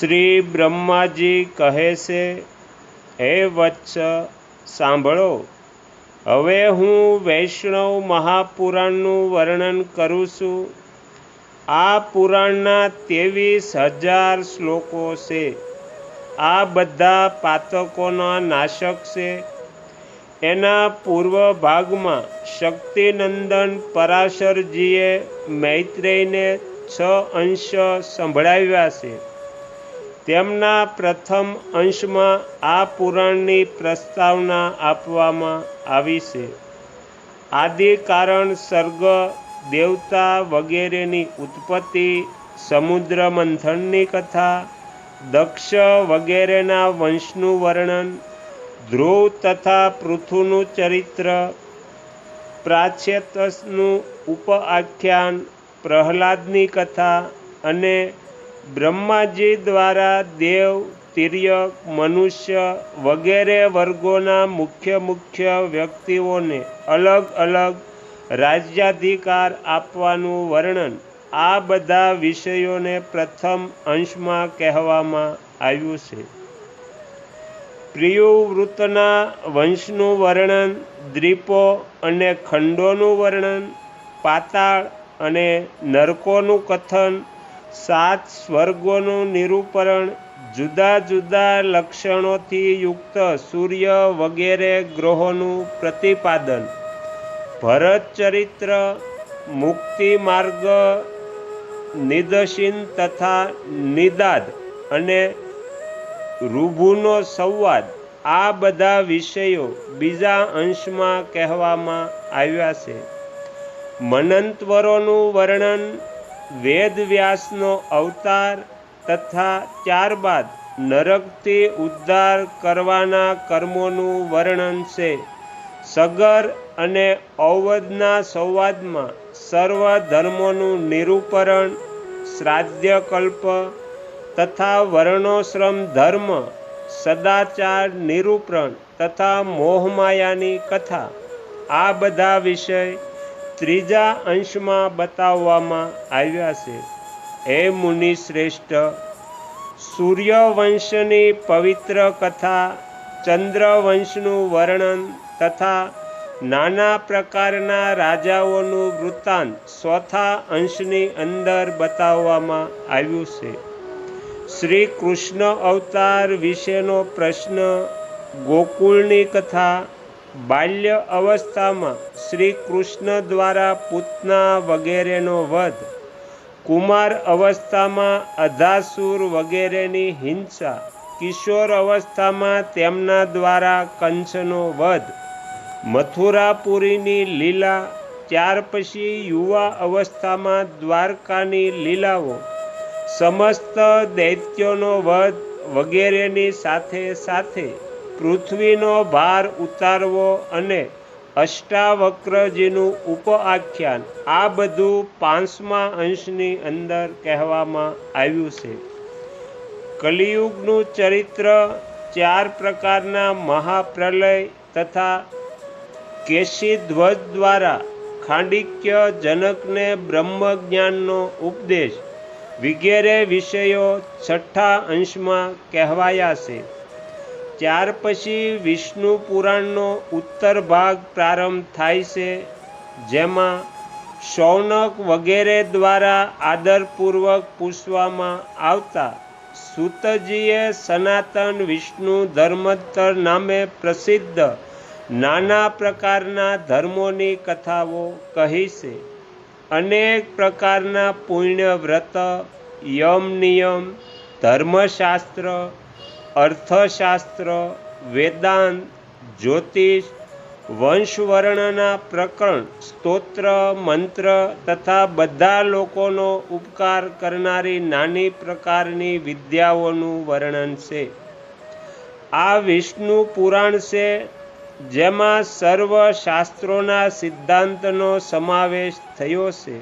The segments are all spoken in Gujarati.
શ્રી બ્રહ્માજી કહે છે, હે વત્સ, સાંભળો. હવે હું વૈષ્ણવ મહાપુરાણનું વર્ણન કરું છું. આ પુરાણના ત્રેવીસ હજાર શ્લોકો છે. આ બધા પાતકોના નાશક છે. એના પૂર્વ ભાગમાં શક્તિનંદન પરાશરજીએ મૈત્રેયને છ અંશ સંભળાવ્યા છે. તેમના પ્રથમ અંશમાં આ પુરાણની પ્રસ્તાવના આપવામાં આવી છે. આદિ કારણ સર્ગ દેવતા વગેરેની ઉત્પત્તિ, સમુદ્ર મંથનની કથા, દક્ષ વગેરેના વંશનું વર્ણન, ધ્રુવ તથા પૃથુનું ચરિત્ર પ્રાચ્યતસનું ઉપઆખ્યાન, પ્રહલાદની કથા અને બ્રહ્માજી દ્વારા દેવ તિર્યક મનુષ્ય વગેરે વર્ગોના મુખ્ય મુખ્ય વ્યક્તિઓને અલગ અલગ રાજ્યાધિકાર આપવાનું વર્ણન આ બધા વિષયોને પ્રથમ અંશમાં કહેવામાં આવ્યું છે. પ્રિયુવૃતના વંશનું વર્ણન દ્વીપો અને ખંડોનું વર્ણન, પાતાળ અને નરકોનું કથન સાત સ્વર્ગોનું નિરૂપરણ જુદા જુદા લક્ષણોથી યુક્ત સૂર્ય વગેરે ગ્રહોનું પ્રતિપાદન. ભરત ચરિત્ર મુક્તિ માર્ગ નિદશીન તથા નિદાદ અને રૂભુનો સંવાદ આ બધા વિષયો બીજા અંશમાં કહેવામાં આવ્યા છે. મનંતવરોનું વર્ણન વેદવ્યાસનો અવતાર તથા ત્યારબાદ નરકથી ઉદ્ધાર કરવાના કર્મોનું વર્ણન છે. સગર અને ઔવદના સંવાદમાં સર્વ ધર્મોનું નિરૂપરણ, શ્રાદ્ધકલ્પ તથા વર્ણોશ્રમ ધર્મ, સદાચાર નિરૂપણ તથા મોહમાયાની કથા આ બધા વિષય ત્રીજા અંશમાં બતાવવામાં આવ્યા છે. હે મુનિ શ્રેષ્ઠ, સૂર્યવંશની પવિત્ર કથા, ચંદ્રવંશનું વર્ણન તથા નાના પ્રકારના રાજાઓનું વૃત્તાંત ચોથા અંશની અંદર બતાવવામાં આવ્યું છે. શ્રી કૃષ્ણ અવતાર વિશેનો પ્રશ્ન ગોકુળની કથા બાલ્ય અવસ્થામાં શ્રી કૃષ્ણ દ્વારા પૂતના વગેરેનો વધ, કુમાર અવસ્થામાં અધાસુર વગેરેની હિંસા, કિશોર અવસ્થામાં તેમના દ્વારા કંસનો વધ, મથુરાપુરીની લીલા, ત્યાર પછી યુવા અવસ્થામાં દ્વારકાની લીલાઓ, સમસ્ત દૈત્યોનો વધ વગેરેની સાથે સાથે પૃથ્વીનો ભાર ઉતારવો અને અષ્ટાવક્રજીનું ઉપઆખ્યાન આ બધું પાંચમા અંશની અંદર કહેવામાં આવ્યું છે. કલિયુગનું ચરિત્ર ચાર પ્રકારના મહાપ્રલય તથા કેશીધ્વજ દ્વારા ખાંડિક્ય જનકને બ્રહ્મજ્ઞાનનો ઉપદેશ વગેરે વિષયો છઠ્ઠા અંશમાં કહેવાયા છે. ત્યાર પછી વિષ્ણુ પુરાણનો ઉત્તર ભાગ પ્રારંભ થાય છે, જેમાં શૌનક વગેરે દ્વારા આદરપૂર્વક પૂછવામાં આવતા સુતજીએ સનાતન વિષ્ણુ ધર્મોત્તર નામે પ્રસિદ્ધ નાના પ્રકારના ધર્મોની કથાઓ કહી છે. અનેક પ્રકારના પુણ્ય વ્રત યમ નિયમ, ધર્મશાસ્ત્ર અર્થશાસ્ત્ર, વેદાંત, જ્યોતિષ, વંશવર્ણના પ્રકરણ, સ્તોત્ર, મંત્ર તથા બધા લોકોનો ઉપકાર કરનારી નાની પ્રકારની વિદ્યાઓનું વર્ણન છે. આ વિષ્ણુ પુરાણ છે, જેમાં સર્વ શાસ્ત્રોના સિદ્ધાંતનો સમાવેશ થયો છે.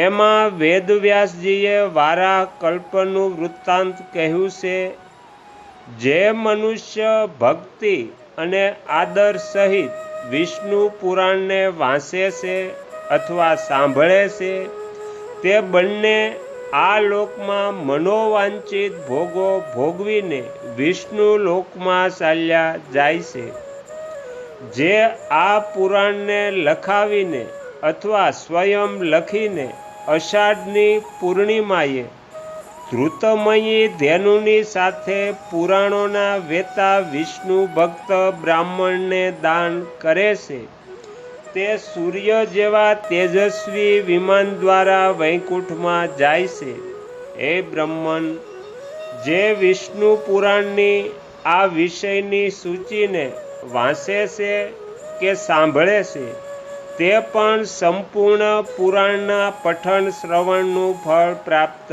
એમાં વેદવ્યાસજીએ વારા કલ્પનું વૃત્તાંત કહ્યું છે જે મનુષ્ય ભક્તિ અને આદર સહિત વિષ્ણુ પુરાણને વાંચે છે અથવા સાંભળે છે, તે બંને આ લોકમાં મનોવાંચિત ભોગો ભોગવીને વિષ્ણુ લોકમાં ચાલ્યા જાય છે. જે આ પુરાણને લખાવીને અથવા સ્વયં લખીને અષાઢની પૂર્ણિમાએ ધૃતમયી ધેનુની સાથે પુરાણોના વેતા વિષ્ણુ ભક્ત બ્રાહ્મણને દાન કરે છે. તે સૂર્ય જેવા તેજસ્વી વિમાન દ્વારા વૈકુંઠમાં જાય છે. હે બ્રહ્મન, જે વિષ્ણુ પુરાણની આ વિષયની સૂચિને વાંચે છે કે સાંભળે છે, તે પણ સંપૂર્ણ પુરાણના પઠન શ્રવણનું ફળ પ્રાપ્ત